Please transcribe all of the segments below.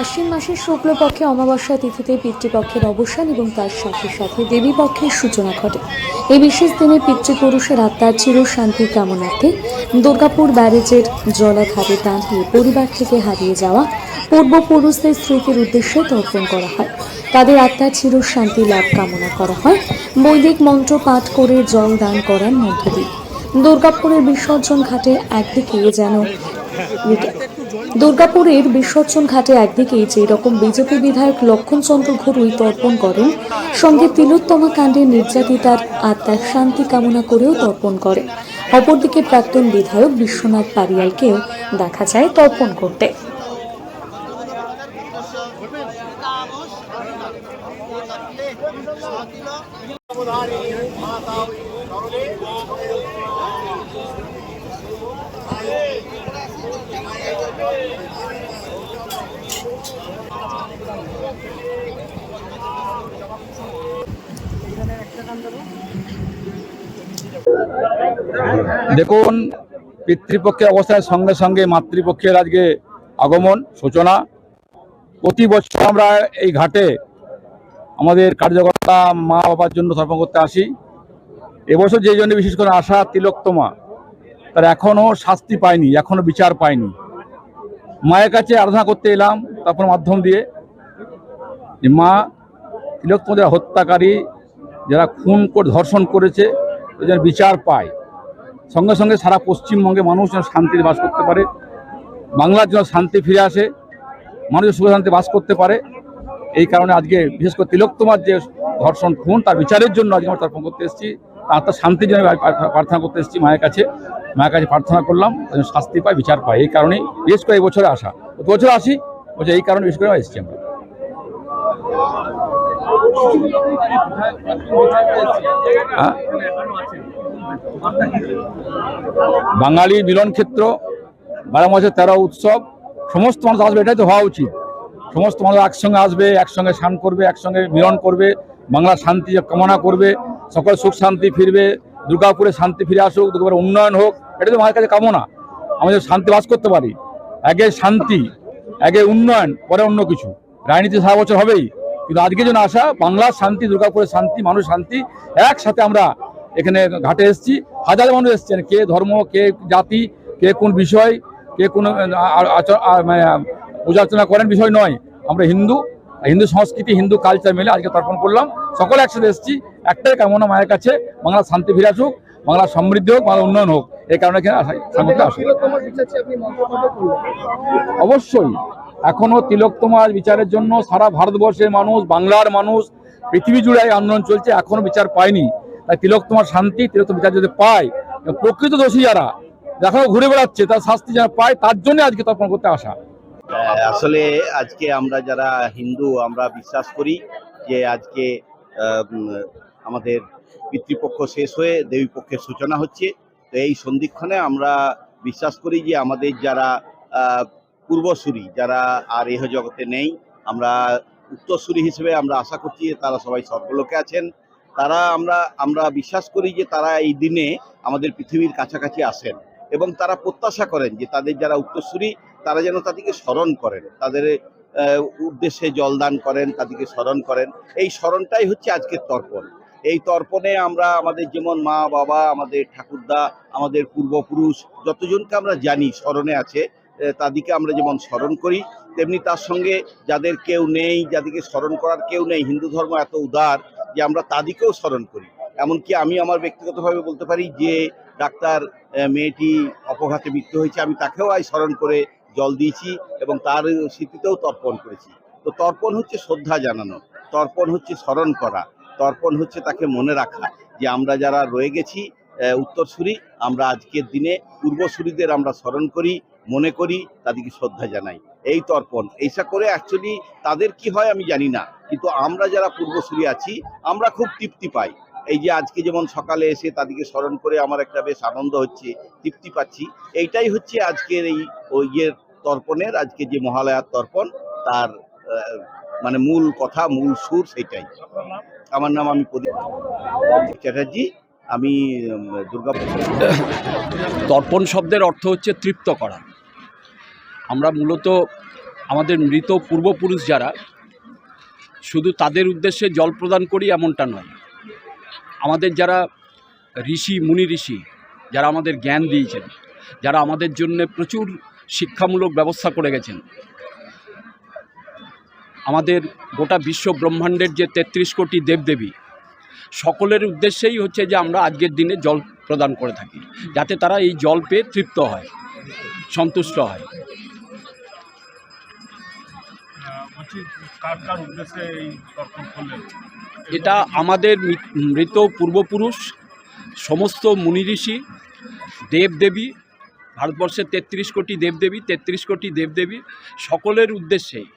আশ্বিন মাসের শুক্লপক্ষে অমাবস্যা তিথিতে পিতৃপক্ষের অবসান এবং তার সাথে সাথে দেবীপক্ষের সূচনা ঘটে। এই বিশেষ দিনে পিতৃপুরুষের আত্মার চির শান্তি কামনার্থে দুর্গাপুর ব্যারেজের জলাধারে দাঁড়িয়ে পরিবার থেকে হারিয়ে যাওয়া পূর্বপুরুষদের স্মৃতির উদ্দেশ্যে তর্পণ করা হয়। তাদের আত্মার চির শান্তি লাভ কামনা করা হয়। বৈদিক মন্ত্র পাঠ করে জল দান করার মধ্য দিয়ে। দুর্গাপুরের বিসর্জন ঘাটে একদিকে যেন দুর্গাপুরের বিসর্জন ঘাটে একদিকে যে রকম বিজেপি বিধায়ক লক্ষণচন্দ্র ঘরুই তর্পণ করেন, সঙ্গে তিলোত্তমা কাণ্ডে নির্যাতিতার আত্মার শান্তি কামনা করেও তর্পণ করে অপরদিকে প্রাক্তন বিধায়ক বিশ্বনাথ পারিয়ালকেও দেখা যায় তর্পণ করতে। দেখুন, পিতৃপক্ষের অবস্থানের সঙ্গে সঙ্গে মাতৃপক্ষের আজকে আগমন, সূচনা। প্রতি বছর আমরা এই ঘাটে আমাদের কার্যকর্তা মা বাবার জন্য তর্পণ করতে আসি। এবছর যে জন্য বিশেষ করে আশা তিলোত্তমা তার এখনও শাস্তি পায়নি, এখনও বিচার পায়নি। মায়ের কাছে আরাধনা করতে এলাম, তারপর মাধ্যম দিয়ে যে মা তিলোত্তমা যারা হত্যাকারী যারা খুন করে, ধর্ষণ করেছে যেন বিচার পায়। সঙ্গে সঙ্গে সারা পশ্চিমবঙ্গে মানুষ যেন শান্তিতে বাস করতে পারে, বাংলার জন্য শান্তি ফিরে আসে, মানুষ সুখে শান্তি বাস করতে পারে। এই কারণে আজকে বিশেষ করে তিলোত্তমার যে ধর্ষণ খুন, তার বিচারের জন্য আজকে আমরা তর্পণ করতে এসেছি। তার তার শান্তির জন্য প্রার্থনা করতে এসেছি মায়ের কাছে। মায়ের কাছে প্রার্থনা করলাম, যেন শাস্তি পায়, বিচার পায়। এই কারণেই বিশেষ করে এই বছরে আসা। গত বছর আসি বলছে এই কারণে বিশেষ করে এসেছি আমরা। হ্যাঁ? বাঙালির মিলন ক্ষেত্র, বারো মাসের তেরো উৎসব, সমস্ত মানুষ আসবে, এটাই তো হওয়া উচিত। সমস্ত মানুষ একসঙ্গে আসবে, একসঙ্গে স্নান করবে, একসঙ্গে মিলন করবে, বাংলার শান্তি কামনা করবে, সকল সুখ শান্তি ফিরবে, দুর্গাপুরে শান্তি ফিরে আসুক, দুর্গাপুরে উন্নয়ন হোক, এটা তো মায়ের কাছে কামনা। আমাদের শান্তি বাস করতে পারি। আগে শান্তি, আগে উন্নয়ন, পরে অন্য কিছু। রাজনীতি সারা বছর হবেই। কিন্তু আজকে যেন আসা বাংলার শান্তি, দুর্গাপুরের শান্তি মানুষ শান্তি, একসাথে আমরা এখানে ঘাটে এসেছি। হাজার মানুষ এসছেন। কে ধর্ম, কে জাতি, কে কোন বিষয়, কে কোন মানে পূজা অর্চনা করেন বিষয় নয়। আমরা হিন্দু হিন্দু সংস্কৃতি, হিন্দু কালচার মিলে আজকে তর্পণ করলাম। সকলে একসাথে এসেছি। একটাই কামনা মায়ের কাছে, বাংলার শান্তি ফিরে আসুক বাংলার সমৃদ্ধি হোক বাংলা উন্নয়ন হোক। এই কারণে অবশ্যই। এখনও তিলক তোমার বিচারের জন্য সারা ভারতবর্ষের মানুষ, বাংলার মানুষ, পৃথিবী জুড়ে আন্দোলন চলছে। এখনও বিচার পায়নি। তাই তিলক তোমার শান্তি, তিলক তোমার বিচার যদি পায় প্রকৃত দোষী যারা এখনও ঘুরে বেড়াচ্ছে, তার শাস্তি যারা পায়, তার জন্য আজকে তর্পণ করতে আসা। আসলে আজকে আমরা যারা হিন্দু, আমরা বিশ্বাস করি যে আজকে আমাদের পিতৃপক্ষ শেষ হয়ে দেবীপক্ষের সূচনা হচ্ছে। তো এই সন্ধিক্ষণে আমরা বিশ্বাস করি যে আমাদের যারা পূর্বসূরি, যারা আর এহ জগতে নেই, আমরা উত্তরসূরি হিসেবে আমরা আশা করছি তারা সবাই স্বর্গলোকে আছেন। তারা আমরা আমরা বিশ্বাস করি যে তারা এই দিনে আমাদের পৃথিবীর কাছাকাছি আসেন এবং তারা প্রত্যাশা করেন যে তাদের যারা উত্তরসূরি, তারা যেন তাদেরকে স্মরণ করেন, তাদের উদ্দেশ্যে জলদান করেন, তাদেরকে স্মরণ করেন। এই স্মরণটাই হচ্ছে আজকের তর্পণ। এই তর্পণে আমরা আমাদের যেমন মা, বাবা, আমাদের ঠাকুরদা, আমাদের পূর্বপুরুষ যতজনকে আমরা জানি স্মরণে আছে তাদেরকে আমরা যেমন স্মরণ করি, তেমনি তার সঙ্গে যাদের কেউ নেই, যাদেরকে স্মরণ করার কেউ নেই, হিন্দু ধর্ম এত উদার যে আমরা তাদেরকেও স্মরণ করি। এমনকি আমি আমার ব্যক্তিগতভাবে বলতে পারি যে ডাক্তার মেয়েটি অপঘাতে মৃত্যু হয়েছে, আমি তাকেও আজ স্মরণ করে জল দিয়েছি এবং তার স্মৃতিতেও তর্পণ করেছি। তো তর্পণ হচ্ছে শ্রদ্ধা জানানো, তর্পণ হচ্ছে স্মরণ করা, তর্পণ হচ্ছে তাকে মনে রাখা যে আমরা যারা রয়ে গেছি উত্তরসূরি, আমরা আজকের দিনে পূর্বসূরিদের আমরা স্মরণ করি মনে করি, তাদেরকে শ্রদ্ধা জানাই। এই তর্পণ, এইসা করে অ্যাকচুয়ালি তাদের কি হয় আমি জানি না। কিন্তু আমরা যারা পূর্বসূরি আছি, আমরা খুব তৃপ্তি পাই। এই যে আজকে যেমন সকালে এসে তাদেরকে স্মরণ করে আমার একটা বেশ আনন্দ হচ্ছে, তৃপ্তি পাচ্ছি। এইটাই হচ্ছে আজকের এই ওই ইয়ের তর্পণের আজকে যে মহালয়ার তর্পণ, তার মানে মূল কথা, মূল সুর সেটাই আমার নাম আমি প্রদীপ চ্যাটার্জি। আমি দুর্গাপুর তর্পণ শব্দের অর্থ হচ্ছে তৃপ্ত করা। আমরা মূলত আমাদের মৃত পূর্বপুরুষ যারা, শুধু তাদের উদ্দেশ্যে জল প্রদান করি এমনটা নয়। আমাদের যারা ঋষি, মুনি ঋষি, যারা আমাদের জ্ঞান দিয়েছেন, যারা আমাদের জন্য প্রচুর শিক্ষামূলক ব্যবস্থা করে গেছেন, আমাদের গোটা বিশ্ব ব্রহ্মাণ্ডের যে তেত্রিশ কোটি দেবদেবী সকলের উদ্দেশ্যেই হচ্ছে যে আমরা আজকের দিনে জল প্রদান করে থাকি যাতে তারা এই জল পেয়ে তৃপ্ত হয় সন্তুষ্ট হয়। এটা আমাদের মৃত পূর্বপুরুষ সমস্ত মুনি ঋষি দেবদেবী ভারতবর্ষের তেত্রিশ কোটি দেবদেবী তেত্রিশ কোটি দেবদেবী সকলের উদ্দেশ্যেই।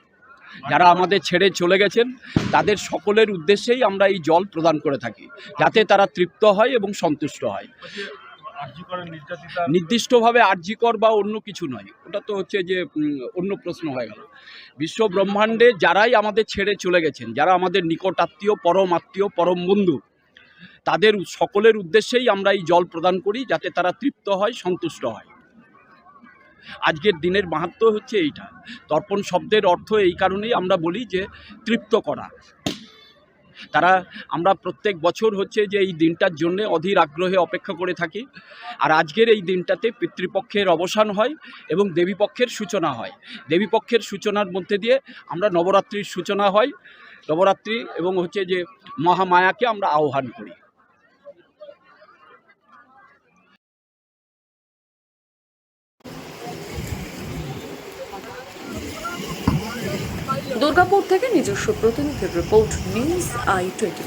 যারা আমাদের ছেড়ে চলে গেছেন, তাদের সকলের উদ্দেশ্যেই আমরা এই জল প্রদান করে থাকি, যাতে তারা তৃপ্ত হয় এবং সন্তুষ্ট হয়। নির্দিষ্টভাবে আর্যিকর বা অন্য কিছু নয়, ওটা তো হচ্ছে যে অন্য প্রশ্ন হয়ে গেল। বিশ্ব ব্রহ্মাণ্ডে যারাই আমাদের ছেড়ে চলে গেছেন, যারা আমাদের নিকট আত্মীয়, পরম আত্মীয়, পরম বন্ধু, তাদের সকলের উদ্দেশ্যেই আমরা এই জল প্রদান করি, যাতে তারা তৃপ্ত হয়, সন্তুষ্ট হয়। আজকের দিনের মাহাত্ম হচ্ছে এইটা। তর্পণ শব্দের অর্থ এই কারণেই আমরা বলি যে তৃপ্ত করা। তারা, আমরা প্রত্যেক বছর হচ্ছে যে এই দিনটার জন্য অধীর আগ্রহে অপেক্ষা করে থাকি। আর আজকের এই দিনটাতে পিতৃপক্ষের অবসান হয় এবং দেবীপক্ষের সূচনা হয়। দেবীপক্ষের সূচনার মধ্যে দিয়ে আমরা নবরাত্রির সূচনা হয়। নবরাত্রি এবং হচ্ছে যে মহামায়াকে আমরা আহ্বান করি। দুর্গাপুর থেকে নিজস্ব প্রতিনিধির রিপোর্ট নিউজ আই টোয়েন্টি